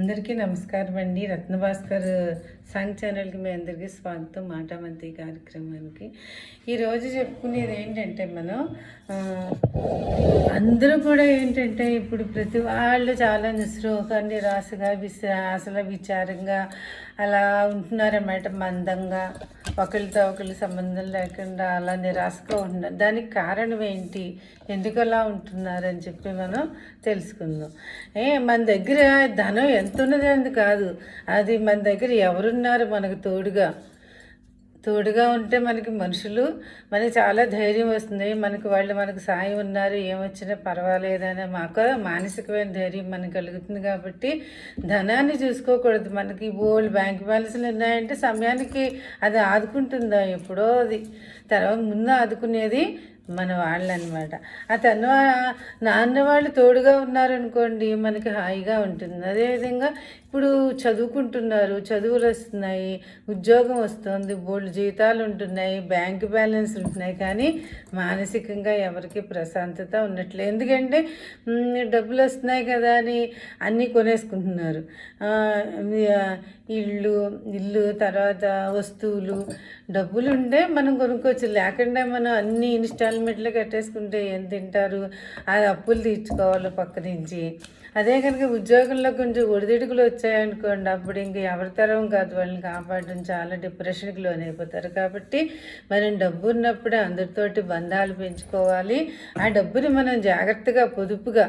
అందరికీ నమస్కారం అండి. రత్నభాస్కర్ సాంగ్ ఛానల్కి మీ అందరికీ స్వాగతం. మాటామంతి కార్యక్రమానికి. ఈరోజు చెప్పుకునేది ఏంటంటే మనం అందరూ కూడా ఏంటంటే ఇప్పుడు ప్రతి వాళ్ళు చాలా నిస్రోహంగా నిరాశగా అసలు విచారంగా అలా ఉంటున్నారన్నమాట మందంగా. ఒకరితో ఒకరి సంబంధం లేకుండా అలా నిరాశగా ఉంటున్నారు దానికి కారణం ఏంటి? ఎందుకు అలా ఉంటున్నారు అని చెప్పి మనం తెలుసుకుందాం. ఏ మన దగ్గర ధనం ఎంత ఉన్నది అని కాదు. అది మన దగ్గర ఎవరున్నారు మనకు తోడుగా? తోడుగా ఉంటే మనకి మనుషులు మనకి చాలా ధైర్యం వస్తుంది. మనకి వాళ్ళు మనకు సాయం ఉన్నారు ఏమొచ్చినా పర్వాలేదనే మాకు మానసికమైన ధైర్యం మనకు కలుగుతుంది కాబట్టి ధనాన్ని చూసుకోకూడదు. మనకి ఓల్డ్ బ్యాంక్ బ్యాలెన్స్లు ఉన్నాయంటే సమయానికి అది ఆదుకుంటుందా ఎప్పుడో అది. తర్వాత ముందు ఆదుకునేది మన వాళ్ళు అనమాట ఆ తన నాన్న వాళ్ళు తోడుగా ఉన్నారనుకోండి మనకి హాయిగా ఉంటుంది. అదేవిధంగా ఇప్పుడు చదువుకుంటున్నారు చదువులు వస్తున్నాయి ఉద్యోగం వస్తుంది బోల్డ్ జీతాలు ఉంటున్నాయి బ్యాంక్ బ్యాలెన్స్ ఉంటున్నాయి. కానీ మానసికంగా ఎవరికి ప్రశాంతత ఉన్నట్లే ఎందుకంటే డబ్బులు వస్తున్నాయి కదా అని అన్నీ కొనేసుకుంటున్నారు. ఇల్లు ఇల్లు తర్వాత వస్తువులు డబ్బులు ఉంటే మనం కొనుక్కోవచ్చు. లేకుండా మనం అన్ని హెల్మెట్లు కట్టేసుకుంటే ఏం తింటారు? అది అప్పులు తీర్చుకోవాలి పక్క నుంచి. అదే కనుక ఉద్యోగంలో కొంచెం ఒడిదుడుకులు వచ్చాయనుకోండి అప్పుడు ఇంక ఎవరి తరం కాదు వాళ్ళని కాపాడడం చాలా డిప్రెషన్కి లోనైపోతారు. కాబట్టి మనం డబ్బు ఉన్నప్పుడే అందరితోటి బంధాలు పెంచుకోవాలి. ఆ డబ్బుని మనం జాగ్రత్తగా పొదుపుగా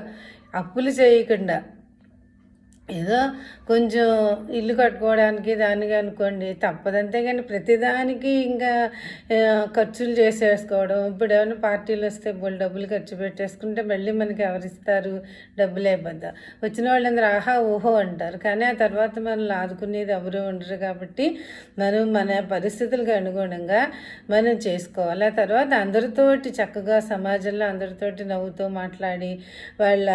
అప్పులు చేయకుండా ఏదో కొంచెం ఇల్లు కట్టుకోవడానికి దానికి అనుకోండి తప్పదంతే కానీ ప్రతిదానికి ఇంకా ఖర్చులు చేసేసుకోవడం. ఇప్పుడు ఏమైనా పార్టీలు వస్తే బోల్ డబ్బులు ఖర్చు పెట్టేసుకుంటే మళ్ళీ మనకి ఎవరిస్తారు? డబ్బులు అయిపోద్దా వచ్చిన వాళ్ళందరూ ఆహా ఊహో అంటారు. కానీ ఆ తర్వాత మనల్ని ఆదుకునేది ఎవరు ఉండరు కాబట్టి మనం మన పరిస్థితులకు అనుగుణంగా మనం చేసుకోవాలి. ఆ తర్వాత అందరితోటి చక్కగా సమాజంలో అందరితోటి నవ్వుతూ మాట్లాడి వాళ్ళ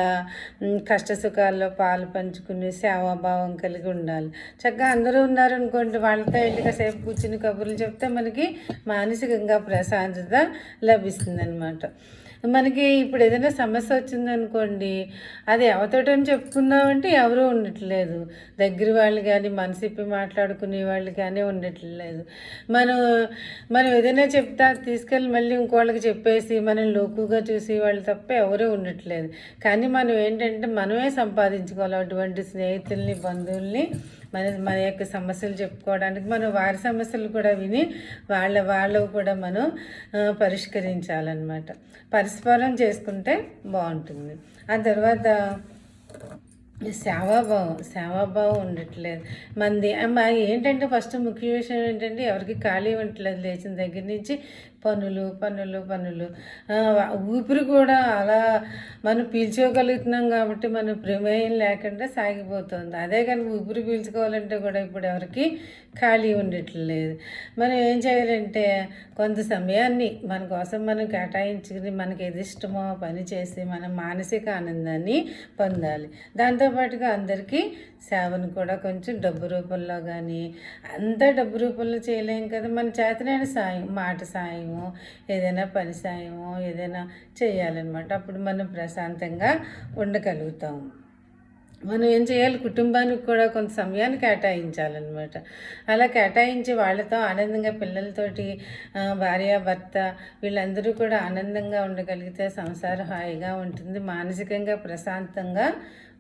కష్ట సుఖాల్లో పాలు పంచుకుని సేవాభావం కలిగి ఉండాలి. చక్కగా అందరూ ఉన్నారనుకోండి వాళ్ళతో వెళ్ళి కాసేపు కూర్చుని కబుర్లు చెప్తే మనకి మానసికంగా ప్రశాంతత లభిస్తుంది అనమాట మనకి ఇప్పుడు ఏదైనా సమస్య వచ్చిందనుకోండి అది ఎవరితోటని చెప్పుకుందామంటే ఎవరూ ఉండట్లేదు. దగ్గర వాళ్ళు కానీ మనసిప్పి మాట్లాడుకునే వాళ్ళు కానీ ఉండట్లేదు. మనం మనం ఏదైనా చెప్తా తీసుకెళ్ళి మళ్ళీ ఇంకోళ్ళకి చెప్పేసి మనం లోకుగా చూసి వాళ్ళు తప్ప ఎవరూ ఉండట్లేదు. కానీ మనం ఏంటంటే మనమే సంపాదించుకోవాలి అటువంటి స్నేహితుల్ని బంధువుల్ని మన మన యొక్క సమస్యలు చెప్పుకోవడానికి మనం వారి సమస్యలు కూడా విని వాళ్ళ వాళ్ళు కూడా మనం పరిష్కరించాలన్నమాట. పరస్పరం చేసుకుంటే బాగుంటుంది. ఆ తర్వాత సేవాభావం సేవాభావం ఉండట్లేదు. మంది మా ఏంటంటే ఫస్ట్ ముఖ్య విషయం ఏంటంటే ఎవరికి ఖాళీ ఉండట్లేదు లేచిన దగ్గర నుంచి పనులు పనులు పనులు. ఊపిరి కూడా అలా మనం పీల్చుకోగలుగుతున్నాం కాబట్టి మన ప్రమేయం లేకుండా సాగిపోతుంది. అదే కానీ ఊపిరి పీల్చుకోవాలంటే కూడా ఇప్పుడు ఎవరికి ఖాళీ ఉండట్లేదు. మనం ఏం చేయాలంటే కొంత సమయాన్ని మన కోసం మనం కేటాయించుకుని మనకి ఏది ఇష్టమో పని చేసి మనం మానసిక ఆనందాన్ని పొందాలి. దాంతోపాటుగా అందరికీ సేవను కూడా కొంచెం డబ్బు రూపంలో కానీ అంతా డబ్బు రూపంలో చేయలేం కదా. మన చేతనైన సాయం మాట సాయము ఏదైనా పని సాయము ఏదైనా చేయాలన్నమాట. అప్పుడు మనం ప్రశాంతంగా ఉండగలుగుతాం. మనం ఏం చేయాలి? కుటుంబానికి కూడా కొంత సమయాన్ని కేటాయించాలన్నమాట. అలా కేటాయించి వాళ్ళతో ఆనందంగా పిల్లలతోటి భార్య భర్త వీళ్ళందరూ కూడా ఆనందంగా ఉండగలిగితే సంసారం హాయిగా ఉంటుంది. మానసికంగా ప్రశాంతంగా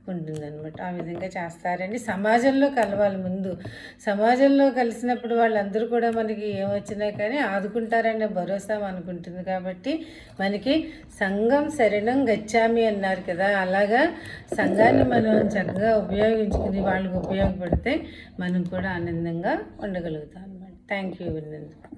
ఉంటుందన్నమాట. ఆ విధంగా చేస్తారండి. సమాజంలో కలవాలి ముందు. సమాజంలో కలిసినప్పుడు వాళ్ళందరూ కూడా మనకి ఏమొచ్చినా కానీ ఆదుకుంటారనే భరోసా మనకుంటుంది కాబట్టి మనకి సంఘం శరణం గచ్చామి అన్నారు కదా. అలాగా సంఘాన్ని మనం చక్కగా ఉపయోగించుకుని వాళ్ళకి ఉపయోగపడితే మనం కూడా ఆనందంగా ఉండగలుగుతాం అనమాట థ్యాంక్ యూ విన్నందుకు